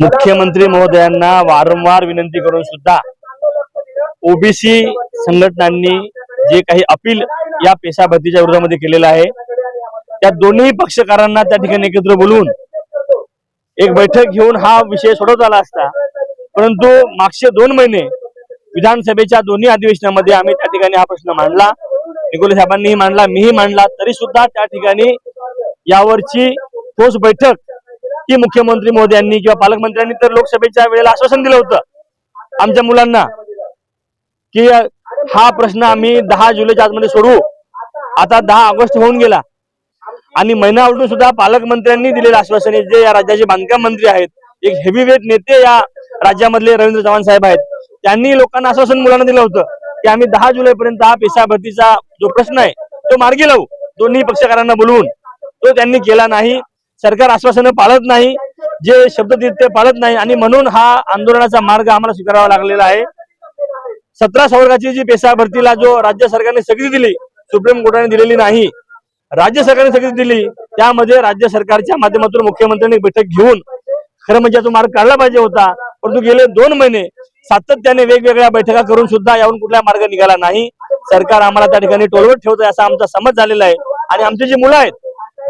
मुख्यमंत्री महोदयांना वारंवार विनंती करून सुद्धा ओबीसी संघटनांनी जे काही अपील या पेशा भरतीच्या विरोधामध्ये केलेलं आहे त्या दोन्ही पक्षकारांना त्या ठिकाणी एकत्र बोलवून एक बैठक घेऊन हा विषय सोडवता आला असता. परंतु मागचे दोन महिने विधानसभेच्या दोन्ही अधिवेशनामध्ये आम्ही त्या ठिकाणी हा प्रश्न मांडला. निकोले साहेबांनीही मांडला मीही मांडला. तरी सुद्धा त्या ठिकाणी यावरची ठोस बैठक की मुख्यमंत्री मोदयांनी किंवा पालकमंत्र्यांनी तर लोकसभेच्या वेळेला आश्वासन दिलं होतं आमच्या मुलांना की हा प्रश्न आम्ही दहा जुलैच्या आतमध्ये सोडवू. आता दहा ऑगस्ट होऊन गेला. आणि महिना उलटून सुद्धा पालकमंत्र्यांनी दिलेलं आश्वासन जे या राज्याचे बांधकाम मंत्री आहेत एक हेवीवेट नेते या राज्यामधले रवींद्र चव्हाण साहेब आहेत त्यांनी लोकांना आश्वासन मुलांना दिलं होतं की आम्ही दहा जुलै पर्यंत हा पेशा भरतीचा जो प्रश्न आहे तो मार्गी लावू. दोन्ही पक्षकारांना बोलवून. तो त्यांनी केला नाही. सरकार आश्वासनं पाळत नाही जे शब्द देत ते पाळत नाही आणि म्हणून हा आंदोलनाचा मार्ग आम्हाला स्वीकारावा लागलेला आहे. सतरा संवर्गाची जी पेशा भरतीला जो राज्य सरकारने स्थगिती दिली सुप्रीम कोर्टाने दिलेली नाही राज्य सरकारने स्थगिती दिली त्यामध्ये राज्य सरकारच्या माध्यमातून मुख्यमंत्र्यांनी बैठक घेऊन खरं म्हणजे तो मार्ग काढला पाहिजे होता. परंतु गेले दोन महिने सातत्याने वेगवेगळ्या बैठका करून सुद्धा यावरून कुठला मार्ग निघाला नाही. सरकार आम्हाला त्या ठिकाणी टोलवत ठेवत आहे असा आमचा समज झालेला आहे. आणि आमची जी मुलं आहेत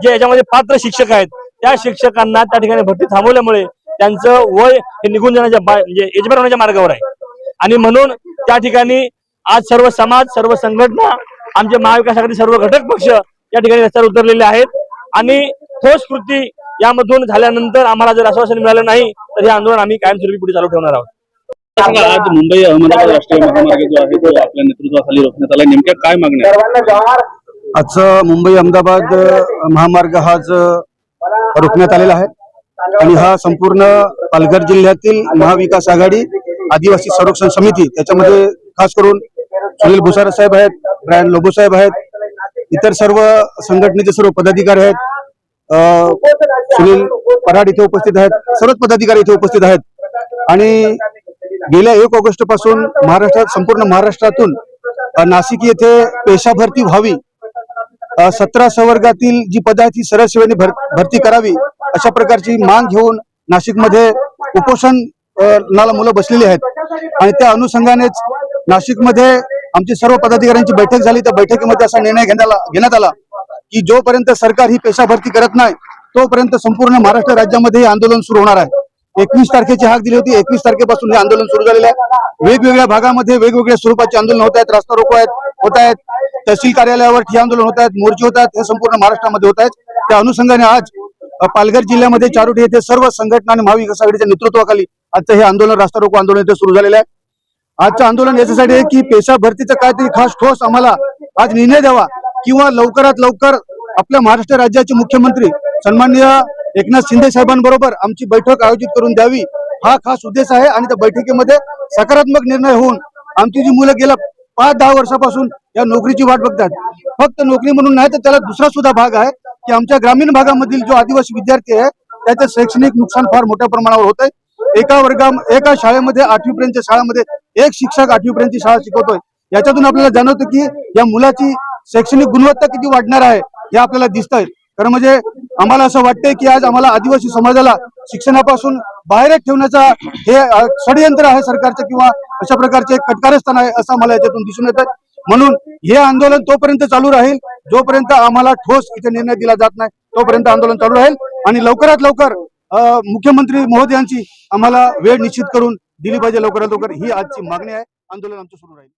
जे याच्यामध्ये पात्र शिक्षक आहेत त्या शिक्षकांना त्या ठिकाणी भरती थांबवल्यामुळे त्यांचं वय हे निघून जाण्याच्या म्हणजे एजबार होण्याच्या मार्गावर आहे. आणि म्हणून त्या ठिकाणी आज सर्व समाज सर्व संघटना आमचे महाविकास आघाडी सर्व घटक पक्ष या ठिकाणी रस्त्यावर उतरलेले आहेत. आणि ठोस कृती यामधून झाल्यानंतर आम्हाला जर आश्वासन मिळालं नाही तर हे आंदोलन आम्ही कायमस्वरूपी पुढे चालू ठेवणार आहोत. आज मुंबई अहमदाबाद राष्ट्रीय महामार्ग जो आहे तो आपल्या नेतृत्वाखाली रोखण्यात आला. नेमक्या काय मागण्या? आजचं मुंबई अहमदाबाद महामार्ग हा आज रोखण्यात आलेला आहे. आणि हा संपूर्ण पालघर जिल्ह्यातील महाविकास आघाडी आदिवासी संरक्षण समिती त्याच्यामध्ये खास करून सुनील भुसारा साहेब आहेत ब्रायन लोबो साहेब आहेत इतर सर्व संघटनेचे सर्व पदाधिकारी आहेत सुनील पराड इथे उपस्थित आहेत सर्वच पदाधिकारी इथे उपस्थित आहेत. आणि गेल्या एक ऑगस्टपासून महाराष्ट्रात संपूर्ण महाराष्ट्रातून नाशिक येथे पेशा भरती व्हावी सतरा संवर्गातील जी पदं आहेत ती सरळ सेवेने भर, भरती करावी अशा प्रकारची मांग घेऊन नाशिकमध्ये उपोषण नाला मुलं बसलेली आहेत. आणि त्या अनुषंगानेच नाशिकमध्ये आमची सर्व पदाधिकाऱ्यांची बैठक झाली. त्या बैठकीमध्ये असा निर्णय घेण्यात आला घेण्यात आला की जोपर्यंत सरकार ही पेशा भरती करत नाही तोपर्यंत संपूर्ण महाराष्ट्र राज्यामध्ये हे आंदोलन सुरू होणार आहे. एकवीस तारखेची हाक दिली होती. एकवीस तारखेपासून हे आंदोलन सुरू झालेलं आहे. वेगवेगळ्या भागामध्ये वेगवेगळ्या स्वरूपाचे आंदोलन होत आहेत. रस्ता रोको आहेत होत आहेत. तहसील कार्यालयावर ठिय आंदोलन होत आहेत मोर्चे होत आहेत हे संपूर्ण महाराष्ट्रामध्ये होत आहेत. त्या अनुषंगाने आज पालघर जिल्ह्यामध्ये चारोटी येथे सर्व संघटना आणि महाविकास आघाडीच्या नेतृत्वाखाली आजचं हे आंदोलन रास्ता रोको आंदोलन इथे सुरू झालेलं आहे. आजचं आंदोलन याच्यासाठी आहे की पेशा भरतीचं काहीतरी खास ठोस आम्हाला आज निर्णय द्यावा किंवा लवकरात लवकर आपल्या महाराष्ट्र राज्याचे मुख्यमंत्री सन्माननीय एकनाथ शिंदे साहेबांबरोबर आमची बैठक आयोजित करून द्यावी. हा खास उद्देश आहे आणि त्या बैठकीमध्ये सकारात्मक निर्णय होऊन आमची जी मुलं गेल्या पाच दहा वर्षापासून या नोकरीची वाट बघतात. फक्त नोकरी म्हणून नाही तर त्याला दुसरा सुद्धा भाग आहे की आमच्या ग्रामीण भागामधील जो आदिवासी विद्यार्थी आहे त्याचं शैक्षणिक नुकसान फार मोठ्या प्रमाणावर होत आहे एका वर्गा एका शाळेमध्ये आठवीपर्यंतच्या शाळेमध्ये एक शिक्षक आठवीपर्यंतची शाळा शिकवतोय. याच्यातून आपल्याला जाणवतं की या मुलाची शैक्षणिक गुणवत्ता किती वाढणार आहे हे आपल्याला दिसतंय. कारण म्हणजे आम्हाला असं वाटतंय की आज आम्हाला आदिवासी समाजाला शिक्षणापासून बाहेर ठेवण्याचा हे षडयंत्र आहे सरकारचं किंवा अशा प्रकारचे एक कटकारस्थान आहे असं आम्हाला याच्यातून दिसून येत म्हणून हे आंदोलन तोपर्यंत चालू राहील जोपर्यंत आम्हाला ठोस इथे निर्णय दिला जात नाही तोपर्यंत आंदोलन चालू राहील आणि लवकरात लवकर मुख्यमंत्री महोदयांची आम्हाला वेळ निश्चित करून दिली पाहिजे लवकरात लवकर. ही आजची मागणी आहे. आंदोलन आमचं सुरू राहील.